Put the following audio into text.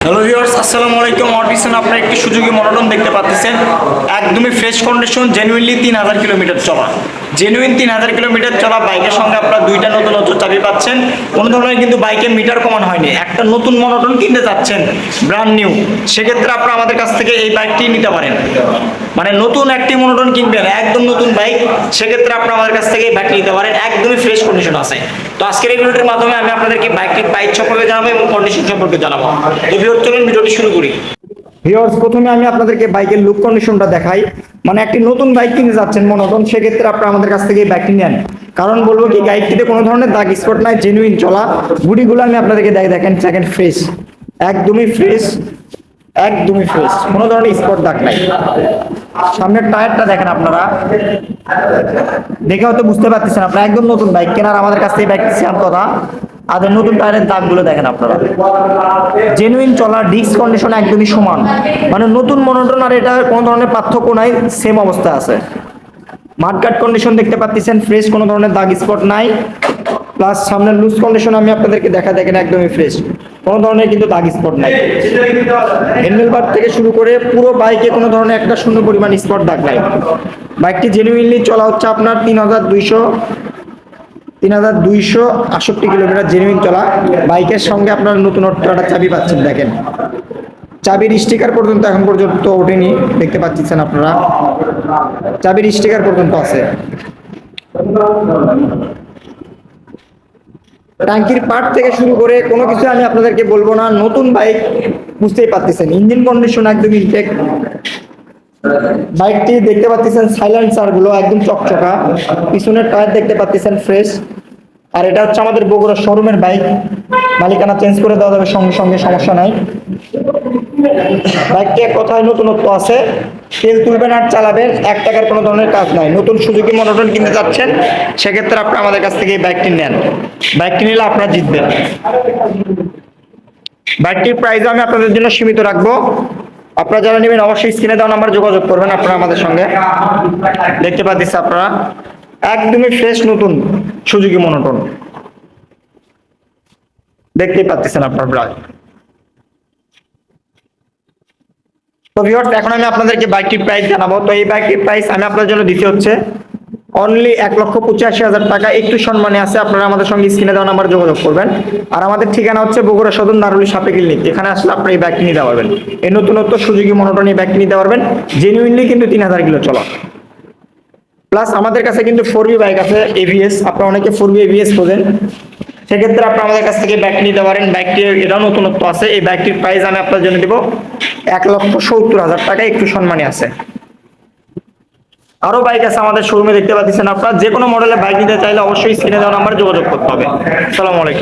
Hello viewers আসসালামু আলাইকুম পিছনে আপনারা একটি সুযোগী মনোটন দেখতে পাচ্ছেন। একদমই ফ্রেশ কন্ডিশন জেনুইনলি তিন হাজার কিলোমিটার চলা। জেনুইন তিন হাজার কিলোমিটার চলা, বাইকের সঙ্গে আপনারা দুইটা নতুন নতুন চাবি পাচ্ছেন। কোনো ধরনের কিন্তু বাইকে মিটার কমান হয়নি। একটা নতুন মনোটন কিনতে যাচ্ছেন ব্র্যান্ড নিউ সেক্ষেত্রে আপনারা আমাদের কাছ থেকে এই বাইকটি নিতে পারেন। মানে নতুন একটি মনোটন কিনবেন, একদম নতুন বাইক সেক্ষেত্রে আপনারা আমাদের কাছ থেকে এই বাইকটি নিতে পারেন। একদমই ফ্রেশ কন্ডিশন আছে। তো আজকের এই ভিডিওটির মাধ্যমে আমি আপনাদেরকে বাইকটির বাইক সম্পর্কে জানাব এবং কন্ডিশন সম্পর্কে জানাব। তো ভিডিও চলুন ভিডিওটি শুরু করি। ভিউয়ার্স প্রথমে আমি আপনাদেরকে বাইকের লুক কন্ডিশনটা দেখাই। মানে একটি নতুন বাইক কিনে যাচ্ছেন মনোটন সেক্ষেত্রে আপনারা আমাদের কাছ থেকে এই বাইকটি নেন। কারণ বলব কি বাইকটিতে কোনো ধরনের দাগ স্পট নাই জেনুইন চলা। গুড়িগুলো আমি আপনাদেরকে দেখ দেখেন সেকেন্ড ফ্রেশ একদমই ফ্রেশ একদমই ফ্রেশ কোনো ধরনের স্পট দাগ নাই। সামনের টায়ারটা দেখেন আপনারা। দেখে হয়তো বুঝতে পারতেছেন আপনারা, একদম নতুন বাইক কেনার, আমাদের কাছ থেকে বাইক কথা আর এই নতুন টায়ারের দাগগুলো দেখেন আপনারা। জেনুইন চলার ডিস্ক কন্ডিশন একদমই সমান। মানে নতুন মনোটন আর এটা কোনো ধরনের পার্থক্য নাই সেম অবস্থা আছে। মাঠঘাট কন্ডিশন দেখতে পাচ্ছেন ফ্রেশ কোনো ধরনের দাগ স্পট নাই। প্লাস সামনের লুজ কন্ডিশন আমি আপনাদেরকে দেখা দেখেন একদমই ফ্রেশ কোনো ধরনের কিন্তু দাগ স্পট নাই। হ্যান্ডেল বার থেকে শুরু করে পুরো বাইকে কোনো ধরনের একটা শূন্য পরিমাণ স্পট দাগ নাই। বাইকটি জেনুইনলি চলা হচ্ছে আপনার তিন হাজার দুইশো তিন হাজার দুইশো আটষট্টি কিলোমিটার জেনুইন চলা। বাইকের সঙ্গে আপনার নতুন একটা চাবি পাচ্ছেন, দেখেন। চাবির স্টিকার পর্যন্ত এখন পর্যন্ত ওঠেনি, দেখতে পাচ্ছেন আপনারা। চাবির স্টিকার পর্যন্ত আছে। ট্যাঙ্কির পার্ট থেকে শুরু করে কোনো কিছু আমি আপনাদেরকে বলব না, নতুন বাইক বুঝতেই পারতেছেন। ইঞ্জিন কন্ডিশন একদম ইনটেক বাইকটি দেখতে পাচ্ছেন সাইলেন্সারগুলো একদম চকচকা। পিছনের টায়ার দেখতে পাচ্ছেন ফ্রেশ আর এটা হচ্ছে আমাদের বগুড়া শোরুমের বাইক মালিকানা চেঞ্জ করে দেওয়া যাবে সঙ্গে সঙ্গে, সমস্যা নাই। বাইকটি এক কথায় নতুনত্ব আছে। তেল তুলবেন আর চালাবেন, এক টাকার কোনো ধরনের কাজ নাই। নতুন সুযোগী মনোটন কিনতে যাচ্ছেন, সেক্ষেত্রে আপনি আমাদের কাছ থেকে এই বাইকটি নেন। বাইকটি নিলে আপনারা জিতবেন। বাইকটির প্রাইস আমি আপনাদের জন্য সীমিত রাখব। আপনারা যারা নেবেন অবশ্যই স্ক্রিনে দেওয়া নাম্বার যোগাযোগ করবেন আপনারা আমাদের সঙ্গে। দেখতে পাচ্ছি আপনারা। একদমই ফ্রেশ নতুন সুযোগী মনোটন দেখতেই পাচ্ছেন আপনারা প্রায়। তো ভিউয়ার্স এখন আমি আপনাদেরকে বাইকটির প্রাইস জানাব। তো এই বাইকটির প্রাইস আমি আপনার জন্য দিতে হচ্ছে অনলি এক লক্ষ পঁচাশি হাজার টাকা একটু সম্মানে আছে। আপনারা আমাদের সঙ্গে স্ক্রিনে দেওয়া নাম্বার যোগাযোগ করবেন। আর আমাদের ঠিকানা হচ্ছে বগুড়া সদর নারুলি সাপে ক্লিনিক। এখানে আসলে আপনারা এই ব্যাগটি নিতে পারবেন। এই নতুনত্ব সুযোগী মনোটন এই ব্যাগটি নিতে পারবেন। জেনুইনলি কিন্তু তিন হাজার কিলো চলা। প্লাস আমাদের কাছে কিন্তু ফোর বি বাইক আছে এভিএস আপনারা অনেকে ফোর বি এভিএস খোঁজেন। সেক্ষেত্রে আপনি আমাদের কাছ থেকে ব্যাগ নিতে পারেন। ব্যাগটি এটাও নতুনত্ব আছে। এই ব্যাগটির প্রাইস আমি আপনার জন্য দেবো এক লক্ষ সত্তর হাজার টাকা। একটু সম্মানী আছে। আরও বাইক আছে আমাদের শোরুমে দেখতে পাচ্ছেন আপনারা। যে কোনো মডেলের বাইক নিতে চাইলে অবশ্যই স্ক্রিনে দেওয়া নাম্বার যোগাযোগ করতে হবে। আসসালামু আলাইকুম।